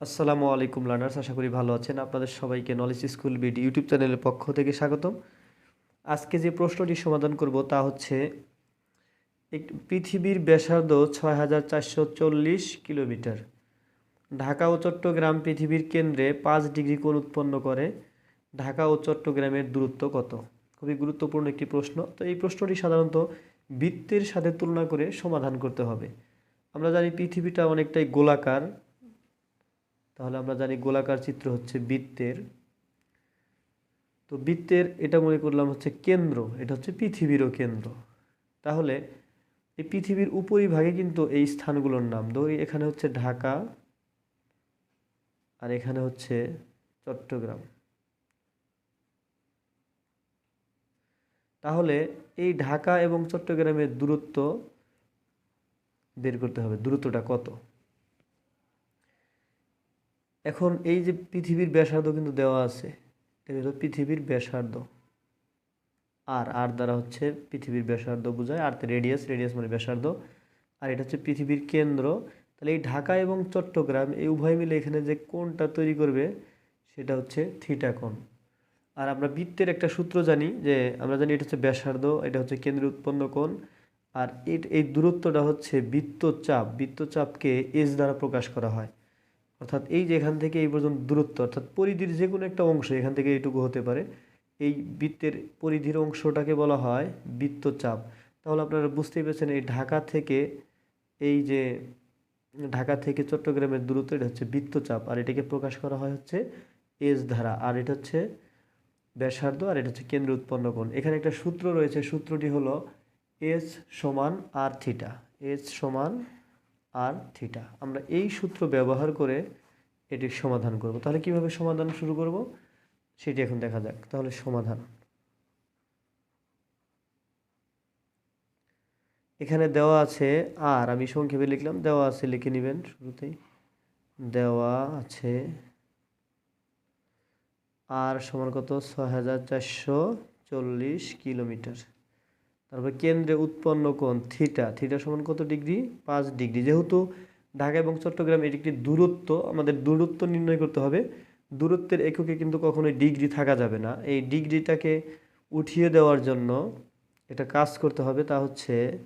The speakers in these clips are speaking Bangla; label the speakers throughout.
Speaker 1: আসসালামু আলাইকুম লার্নার্স আশা করি ভালো আছেন। আপনাদের সবাইকে নলেজ স্কুল বিডি ইউটিউব চ্যানেলের পক্ষ থেকে স্বাগতম। আজকে যে প্রশ্নটি সমাধান করব তা হচ্ছে পৃথিবীর ব্যাসার্ধ ছয় হাজার চারশো চল্লিশ কিলোমিটার। ঢাকা ও চট্টগ্রাম পৃথিবীর কেন্দ্রে পাঁচ ডিগ্রি কোণ উৎপন্ন করে। ঢাকা ও চট্টগ্রামের দূরত্ব কত? খুবই গুরুত্বপূর্ণ একটি প্রশ্ন। তো এই প্রশ্নটি সাধারণত বৃত্তের সাথে তুলনা করে সমাধান করতে হবে। আমরা জানি পৃথিবীটা অনেকটাই গোলাকার। তাহলে আমরা জানি গোলাকার চিত্র হচ্ছে বৃত্তের। তো বৃত্তের এটা মনে করলাম হচ্ছে কেন্দ্র, এটা হচ্ছে পৃথিবীরও কেন্দ্র। তাহলে এই পৃথিবীর উপরিভাগে কিন্তু এই স্থানগুলোর নাম। ধরি এখানে হচ্ছে ঢাকা আর এখানে হচ্ছে চট্টগ্রাম। তাহলে এই ঢাকা এবং চট্টগ্রামের দূরত্ব বের করতে হবে। দূরত্বটা কত? এখন এই যে পৃথিবীর ব্যাসার্ধ কিন্তু দেওয়া আছে, এটা হলো পৃথিবীর ব্যাসার্ধ। আর আর দ্বারা হচ্ছে পৃথিবীর ব্যাসার্ধ বোঝায়, আর রেডিয়াস রেডিয়াস মানে ব্যাসার্ধ। আর এটা হচ্ছে পৃথিবীর কেন্দ্র। তাহলে এই ঢাকা এবং চট্টগ্রাম এই উভয় মিলে এখানে যে কোণটা তৈরি করবে, সেটা হচ্ছে থিটা কোণ। আর আমরা বৃত্তের একটা সূত্র জানি যে, আমরা জানি এটা হচ্ছে ব্যাসার্ধ, এটা হচ্ছে কেন্দ্রে উৎপন্ন কোণ। আর এই দূরত্বটা হচ্ছে বৃত্তচাপ, বৃত্তচাপকে এস দ্বারা প্রকাশ করা হয়। অর্থাৎ এই যে এখান থেকে এই পর্যন্ত দূরত্ব, অর্থাৎ পরিধির যে কোনো একটা অংশ এখান থেকে এইটুকু হতে পারে, এই বৃত্তের পরিধির অংশটাকে বলা হয় বৃত্তচাপ। তাহলে আপনারা বুঝতেই পেরেছেন এই ঢাকা থেকে, এই যে ঢাকা থেকে চট্টগ্রামের দূরত্ব, এটা হচ্ছে বৃত্তচাপ। আর এটাকে প্রকাশ করা হয় হচ্ছে এস ধারা। আর এটা হচ্ছে ব্যাসার্ধ, আর এটা হচ্ছে কেন্দ্র উৎপন্ন কোণ। এখানে একটা সূত্র রয়েছে, সূত্রটি হলো এস সমান আর থিটা। এস সমান আর থিটা। আমরা এই সূত্র ব্যবহার করে এটির সমাধান করব। তাহলে কীভাবে সমাধান শুরু করব? সেটি এখন দেখা যাক। তাহলে সমাধান। এখানে দেওয়া আছে আর, আমি সংক্ষেপে লিখলাম, দেওয়া আছে লিখে নেবেন শুরুতেই। দেওয়া আছে আর সমান কত? ছয় হাজার চারশো চল্লিশ কিলোমিটার। তারপর কেন্দ্রে উৎপন্ন কোণ থিটা থিটা সমান কত ডিগ্রি? পাঁচ ডিগ্রি। যেহেতু ঢাকা এবং চট্টগ্রাম এটি একটি দূরত্ব, আমাদের দূরত্ব নির্ণয় করতে হবে। দূরত্বের এককে কিন্তু কখনোই ডিগ্রি থাকা যাবে না। এই ডিগ্রিটাকে উঠিয়ে দেওয়ার জন্য এটা কাজ করতে হবে, তা হচ্ছে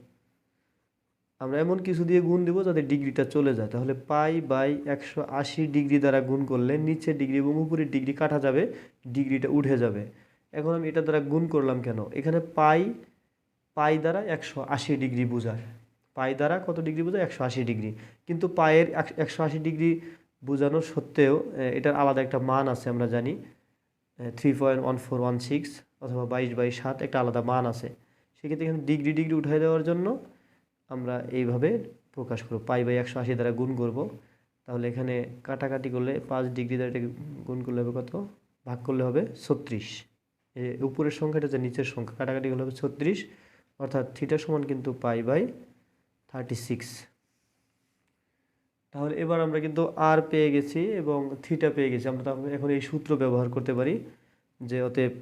Speaker 1: আমরা এমন কিছু দিয়ে গুণ দেবো যাতে ডিগ্রিটা চলে যায়। তাহলে পাই বাই একশো আশি ডিগ্রি দ্বারা গুণ করলে নিচের ডিগ্রি এবং উপরের ডিগ্রি কাটা যাবে, ডিগ্রিটা উঠে যাবে। এখন আমি এটা দ্বারা গুণ করলাম কেন? এখানে পাই পাই দ্বারা একশো আশি ডিগ্রি বোঝায়। পাই দ্বারা কত ডিগ্রি বোঝায়? একশো আশি ডিগ্রি। কিন্তু পায়ের একশো আশি ডিগ্রি বোঝানো সত্ত্বেও এটার আলাদা একটা মান আছে আমরা জানি three point one four one six অথবা বাইশ বাই সাত একটা আলাদা মান আছে। সেক্ষেত্রে এখানে ডিগ্রি ডিগ্রি উঠাই দেওয়ার জন্য আমরা এইভাবে প্রকাশ করব। পাই বাই একশো আশি দ্বারা গুণ করব। তাহলে এখানে কাটাকাটি করলে পাঁচ ডিগ্রি দ্বারা এটাকে গুণ করলে হবে কত? ভাগ করলে হবে ছত্রিশ। উপরের সংখ্যাটা যে নিচের সংখ্যা। কাটাকাটি করলে হবে ছত্রিশ। অর্থাৎ থিটা সমান কিন্তু পাই বাই থার্টি সিক্স তাহলে এবার আমরা কিন্তু আর পেয়ে গেছি এবং থিটা পেয়ে গেছি। আমরা এখন এই সূত্র ব্যবহার করতে পারি যে অতএব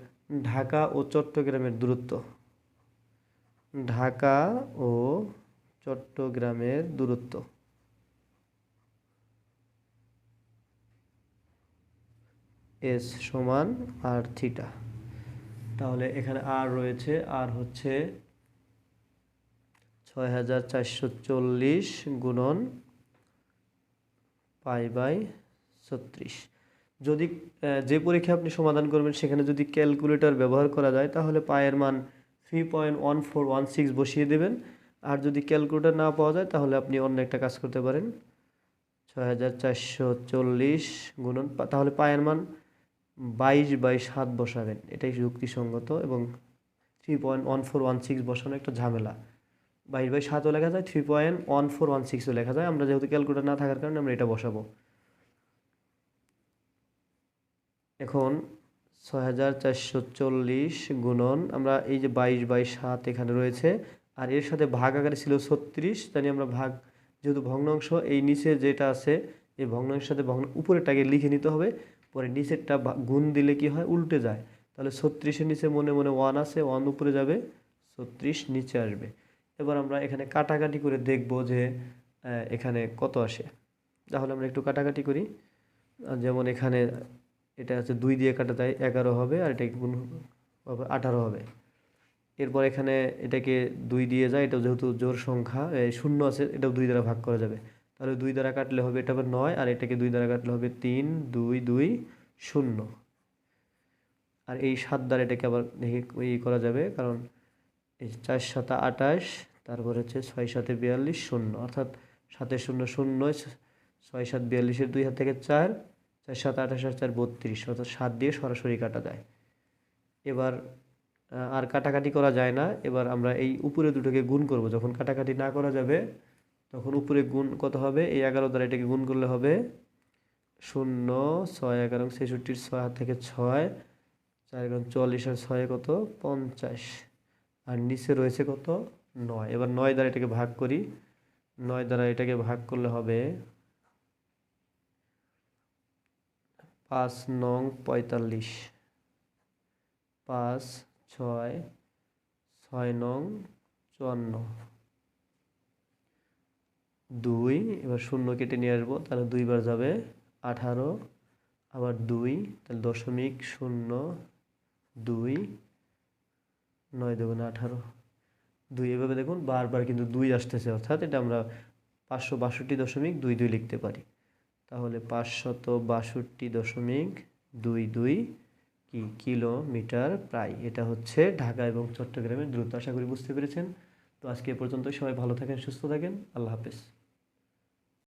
Speaker 1: ঢাকা ও চট্টগ্রামের দূরত্ব। ঢাকা ও চট্টগ্রামের দূরত্ব। এস সমান আর থিটা তাহলে এখানে আর রয়েছে। আর হচ্ছে ছয় হাজার চারশো চল্লিশ গুণন পাই বাই ছত্রিশ। যদি যে পরীক্ষা আপনি সমাধান করবেন, সেখানে যদি ক্যালকুলেটর ব্যবহার করা যায়, তাহলে পায়ের মান three point one four one six বসিয়ে দেবেন। আর যদি ক্যালকুলেটর না পাওয়া যায়, তাহলে আপনি অন্য একটা কাজ করতে পারেন। ছয় হাজার চারশো চল্লিশ গুণন তাহলে পায়ের মান বাইশ বাই সাত বসাবেন। এটাই যুক্তিসঙ্গত এবং three point one four one six বসানো একটা ঝামেলা। বাইশ বাই সাতও লেখা যায় three point one four one সিক্সও লেখা যায়। আমরা যেহেতু ক্যালকুলেটর না থাকার কারণে আমরা এটা বসাবো। এখন ছয় হাজার চারশো চল্লিশ গুণন, আমরা এই যে বাইশ বাই সাত এখানে রয়েছে, আর এর সাথে ভাগ আকারে ছিল ছত্রিশ জানি আমরা ভাগ, যেহেতু ভগ্নাংশ, এই নিচে যেটা আছে, এই ভগ্নাংশের সাথে ভগ্ন, উপরেরটাকে লিখে নিতে হবে, পরে নিচেরটা গুণ দিলে কি হয়, উল্টে যায়। তাহলে ছত্রিশের নিচে মনে মনে ওয়ান আছে ওয়ান উপরে যাবে, ছত্রিশ নিচে আসবে। এবার আমরা এখানে কাটাকাটি করে দেখব যে এখানে কত আসে। তাহলে আমরা একটু কাটাকাটি করি। যেমন এখানে এটা আছে দুই দিয়ে কাটা যায় এগারো হবে, আর এটা গুণ হবে আঠারো হবে। এরপর এখানে এটাকে দুই দিয়ে যায় এটা যেহেতু জোর সংখ্যা শূন্য আছে, এটাও দুই দ্বারা ভাগ করা যাবে। তাহলে দুই দ্বারা কাটলে হবে, এটা হবে নয়, আর এটাকে দুই দ্বারা কাটলে হবে তিন, দুই দুই, শূন্য। আর এই সাত দ্বারা এটাকে আবার ই করা যাবে, কারণ এই চার সাতা আঠাশ তারপর হচ্ছে ছয় সাতে বিয়াল্লিশ শূন্য, অর্থাৎ সাতে শূন্য শূন্য, ছয় সাত বিয়াল্লিশের দুই হাত থেকে চার চার সাত আঠাশ আর চার বত্রিশ, অর্থাৎ সাত দিয়ে সরাসরি কাটা যায়। এবার আর কাটাকাটি করা যায় না। এবার আমরা এই উপরে দুটোকে গুণ করব। যখন কাটাকাটি না করা যাবে, তখন উপরে গুণ কত হবে? এই এগারো দ্বারা এটাকে গুণ করলে হবে শূন্য, ছয় এগারো ছেষট্টির ছয় হাত থেকে ছয়, চার এগারো চল্লিশ আর ছয় কত? পঞ্চাশ। আর নিচে রয়েছে কত? নয়। এবার নয় দ্বারা এটাকে ভাগ করি। নয় দ্বারা এটাকে ভাগ করলে হবে পাঁচ নং পঁয়তাল্লিশ। পাঁচ ছয় ছয় নং চুয়ান্ন। দুই, এবার শূন্য কেটে নিয়ে আসব, তাহলে দুইবার যাবে আঠারো। আবার দুই, তাহলে দশমিক শূন্য দুই, নয় দেবেন আঠারো। দুই এভাবে দেখুন, বারবার কিন্তু দুই আসতেছে, অর্থাৎ এটা আমরা পাঁচশো বাষট্টি দশমিক দুই দুই লিখতে পারি। তাহলে পাঁচশত বাষট্টি দশমিক দুই দুই কি কিলোমিটার প্রায়, এটা হচ্ছে ঢাকা এবং চট্টগ্রামের দ্রুত। আশা করি বুঝতে পেরেছেন। তো আজকে এ পর্যন্ত সবাই ভালো থাকেন, সুস্থ থাকেন। আল্লাহ হাফেজ।